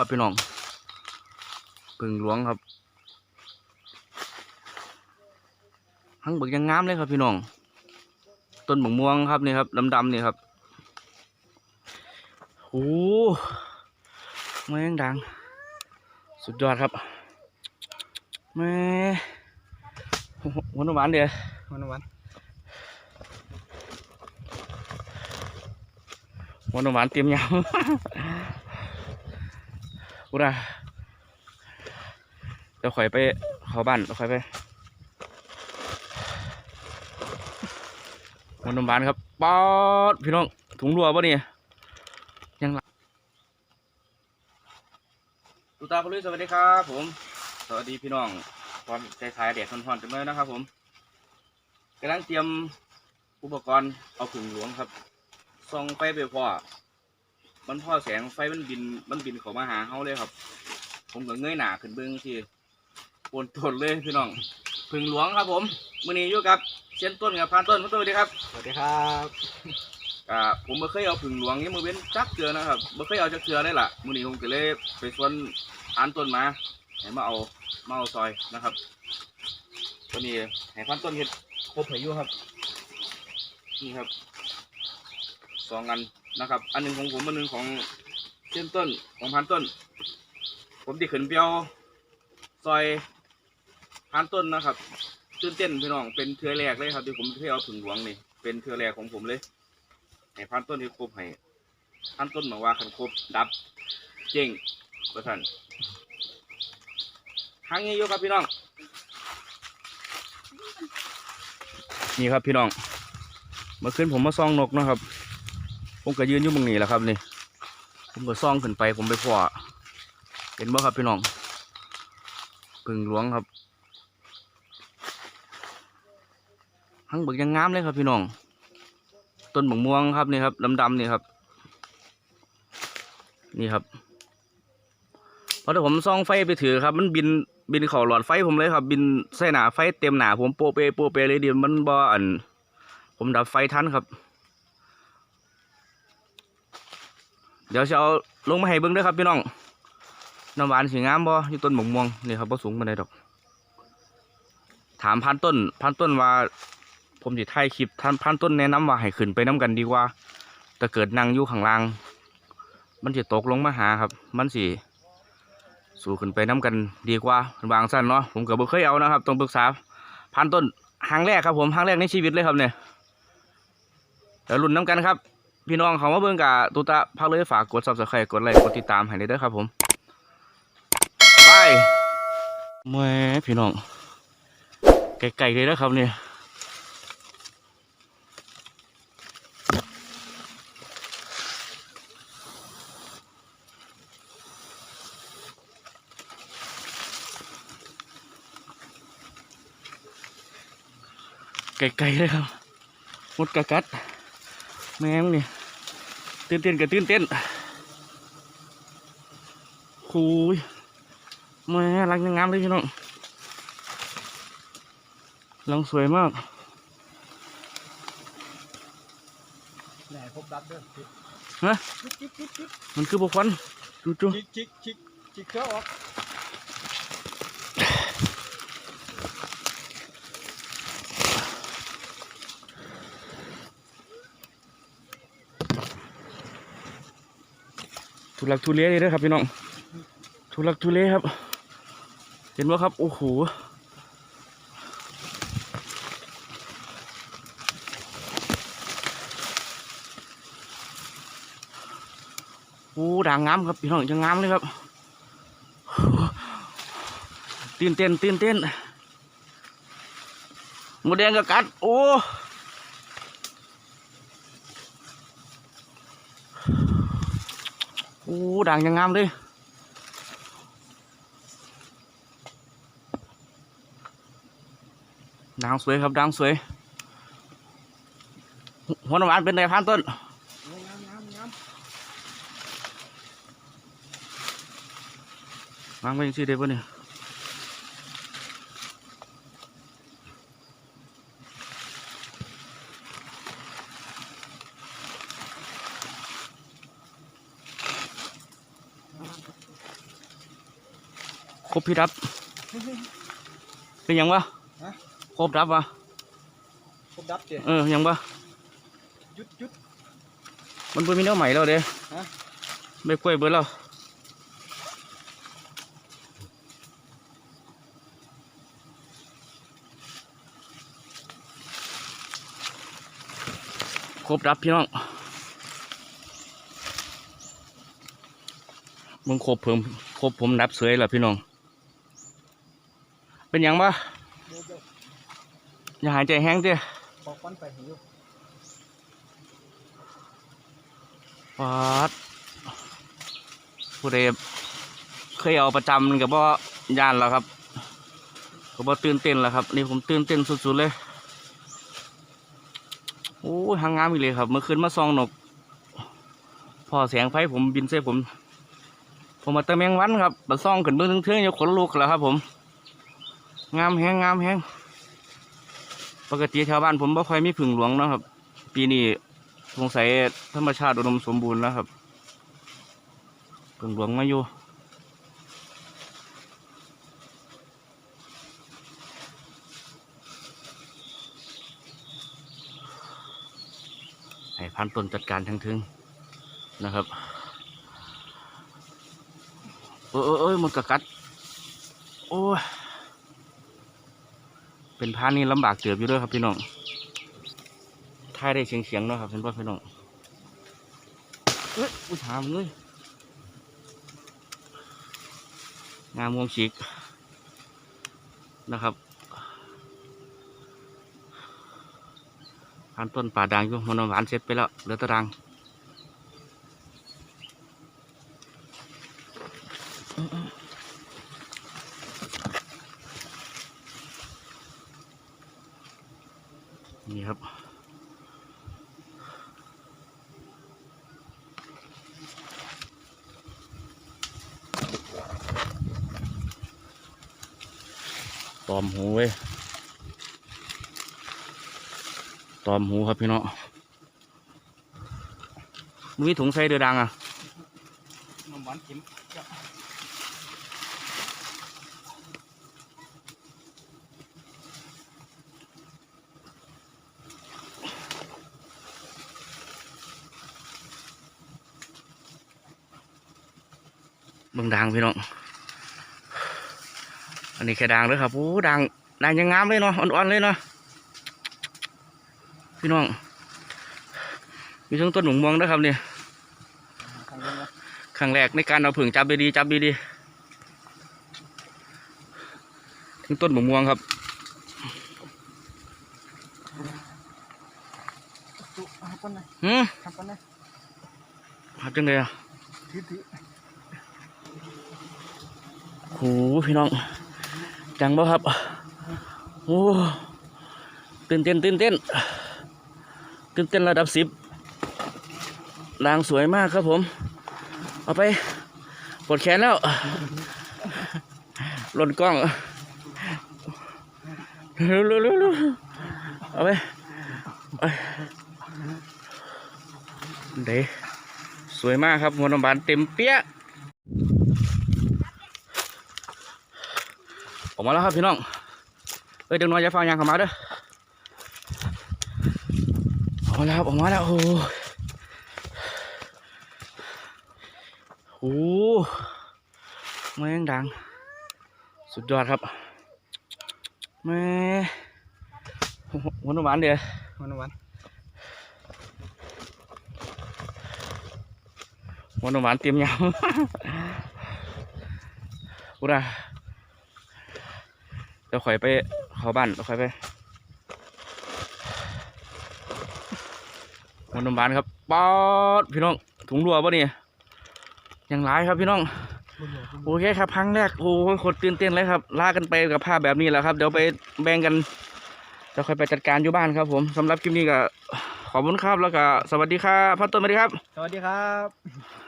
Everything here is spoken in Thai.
ครับพี่น้องผึ่งหลวงครับทั้งเบิกยังงามเลยครับพี่น้อง ต้นบักม่วงครับนี่ครับดำๆนี่ครับโอ้แม่งดัง สุดยอดครับแม่หวานหวานๆเดียววันวันหวานหวานๆเตรียมยาว กูนะเดี๋ยวข่อยไปเขาบ้านเดี๋ยวข่อยไปหวานหวานครับป๊อดพี่น้องถุงรัวปะเนี่ยยังหลับตุตาคุณลุยสวัสดีครับผม สวัสดีพี่น้องตอนใจท้ายแดดทอนๆกันเลยนะครับ ผมกำลังเตรียมอุปกรณ์เอาผึ่งหลวงครับส่องไปไปพ่อ มันพ่อแสงไฟมันบินมันบินเข้ามาหาเฮาเลยครับ ผมก็เงยหน้าขึ้นเบิ่งที่ปนตนเลยพี่น้องผึ่งหลวงครับผมมื้อนี้อยู่กับเชียนต้นกับพานต้นพันต้นสวัสดีครับสวัสดีครับอ่าผมบ่เคยเอาผึ่งหลวงนี่มือเว้นจักเกลือนะครับบ่เคยเอาจักเกลือได้ล่ะมื้อนี้ผมก็เลยไปสวนพานต้นมาให้มาเอามาเอาซอยนะครับตัวนี้ให้พานต้นเฮ็ดครบให้อยู่ครับ นี่ครับสองอัน นะครับ อันหนึ่งของผมอันหนึ่งของเช่นต้นของพันต้น ผมที่ขึ้นเปียวซอยพันต้นนะครับตื่นเต้นพี่น้องเป็นเทือแรกเลยครับที่ผมที่เอาผึ่งหลวงนี่เป็นเทือแรกของผมเลยให้พันต้นที่ครบให้พันต้นบอกว่าคันครบดับเจ๊งประท่านทางนี้อยู่ครับพี่น้องนี่ครับพี่น้องเมื่อคืนผมมาซ่องนกนะครับ ผมก็ยืนอยู่มึงนี่แหละครับนี่ ผมก็ซ่องขึ้นไป ผมไปพ่อเห็นบ่ครับพี่น้องพึ่งหลวงครับทั้งเบิกยังงามเลยครับพี่น้อง ต้นบักม่วงครับนี่ครับดำๆนี่ครับ นี่ครับพอถ้าผมซ่องไฟไปถือครับ มันบินบินเข่าหลอดไฟผมเลยครับ บินใส่หนาไฟเต็มหนาผมโปเปโปเปเลยเดียวมันบ่อัน ผมดับไฟทันครับ เดี๋ยวจะเอาลงมาให้เบิ้งด้วยครับพี่น้องน้ำหวานสีงามบ่อยู่ต้นหมกม่วงนี่ครับบ่สูงปานใดดอก ถามพันต้น พันต้นว่า ผมสิถ่ายคลิปท่านพันต้นแนะนำว่าให้ขึ้นไปน้กันดีกว่าแต่เกิดนั่งอยู่ข้างล่าง มันสิตกลงมาหาครับ มันสิสู่ขึ้นไปน้กันดีกว่าบางสั้นเนาะผมก็บ่เคยเอานะครับต้องปรึกษาพันต้นครั้งแรกครับผมครั้งแรกในชีวิตเลยครับเนี่ยเดี๋ยวรุ่นน้ำกันครับ พี่น้องเขามาเบิ่งกับตุตะพักเลยฝากกด subscribe กดไลค์กดติดตามให้ได้ด้อครับผม ไปแม่พี่น้องไกลๆเลยนะครับเนี่ยไกลๆเลยครับมดกะกัดแม่งเนี่ย ตื่นเต้นกับตื่นเต้นคุยแม่รักงามเลยพี่น้องลังสวยมากไหนพบดับเด้อจิกฮะจิกจิกจิกจิกมันคือบุควันจูจูจิกจิกจิกจิกเชือกออก ทุลักทุเลเลยนะครับพี่น้อง ทุลักทุเลครับ เห็นว่าครับ โอ้โห โอ้ด่างงามครับพี่น้องจะงามเลยครับตื่นเต้นตื่นเต้นหมดแดงกับกัด โอ้ อ้ด่างยังงามเลยด่างสวยครับด่างสวยหัวหน้ำหวานเป็นไงพันต้นงามงามงามวางไว้ยังชื่อได้ปะเนี่ย บพี่รับ เป็นหยังวะฮะ ครบรับวะผมดับเดี๋ยวเออหยังวะยุดยุด มันเป็นมีเนื้อใหม่แล้วเด้ฮะ ไม่กล้วยเบิดแล้วครบรับพี่น้องมึงครบเพิ่มครบผมนับเสยแล้วพี่น้อง เป็นหยังปะเดี๋ยวเดี๋ยวอย่าหายใจแห้งเจ้ปอกควันไปหิวปาดผู้ใดเคยเอาประจำกับว่ย่านแล้วครับก็บ่ตื่นเต้นแล้วครับ นี่ผมตื่นเต้นสุดๆเลยโอ้ยหางงามอีกเลยครับเมื่อคืนมาซองนก พอแสงไฟผมบินใส่ผม ผมมาเติมแมงวันครับมาซ่องขึ้นเบื้องเทืองๆอยขนลุกแล้วครับผม งามแห้งงามแห้งปกติแถวบ้านผมบ่ค่อยมีผึ่งหลวงนะครับ ปีนี้สงสัยธรรมชาติอุดมสมบูรณ์แล้วครับเพิ่งหลวงมาอยู่ให้พันต้นจัดการทั้งทึงนะครับเออเออเอยมันกระกัด โอ้ย เป็นพานี่ลำบากเกือบอยู่ด้วยครับพี่น้องถ่ายได้เสียงเสียงๆเนาะครับเห็นป่ะพี่น้องเอ้ยอุ้ยถามเลยงามวงฉีกนะครับพันต้นป่าด่างอยู่มันหวานเสร็จไปแล้วเหลือตะรัง ครับ ตอมหูเว้ย ตอมหูครับพี่น้องมีถุงใส่เดือดังอะน้ำหวานกินจ้ บิ่งดังพี่น้อง อันนี้แค่ดังเลยครับโอ้ดังดังยังงามเลยเนาะอ่อนๆเลยเนาะพี่น้อง มีทั้งต้นหมงม่วงด้วยครับเนี่ยทางนี้นะครั้งแรกในการเอาผึ่งจับดีๆจับดีๆถึงต้นหมงม่วงครับตุ๊หักกันนะหืมหักกันนะครับจังเลยอะถือถือ โหพี่น้อง จังบ่ครับ โอ้ตื่นเต้นตื่นเต้นตื่นเต้นระดับสิบรางสวยมากครับผม เอาไปปวดแขนแล้วหล่นกล้องเร็วเร็วเร็วเอาไปเด๋สวยมากครับหัวน้ำบานเต็มเปี้ย ออกมาแล้วครับพี่น้องเอ้ยเดี๋ยวน้อยจะฟังยางเข้ามาเด้อออกมาแล้วครับออกมาแล้วโอ้โหโอ้โหแม่งดัง สุดยอดครับแม่หัวหวานเดียวมันหวานหัวหวานเตรียมยาวกูนะเดี๋ ยวข่อยไปเขาบ้านเดี๋ยวข่อยไปหัวหวานครับป๊อดพี่น้องถุงรัวปะนี่ยังหลายครับพี่น้องโอเคครับครั้งแรกโอ้โหโคตรตื่นเต้นเลยครับลากันไปกับภาพแบบนี้แหละครับ เดี๋ยวไปแบ่งกันเดี๋ยวค่อยไปจัดการอยู่บ้านครับ ผมสำหรับคลิปนี้ก็ขอบคุณครับแล้วก็สวัสดีครับพัดต้นสวัสดีครับ สวัสดีครับ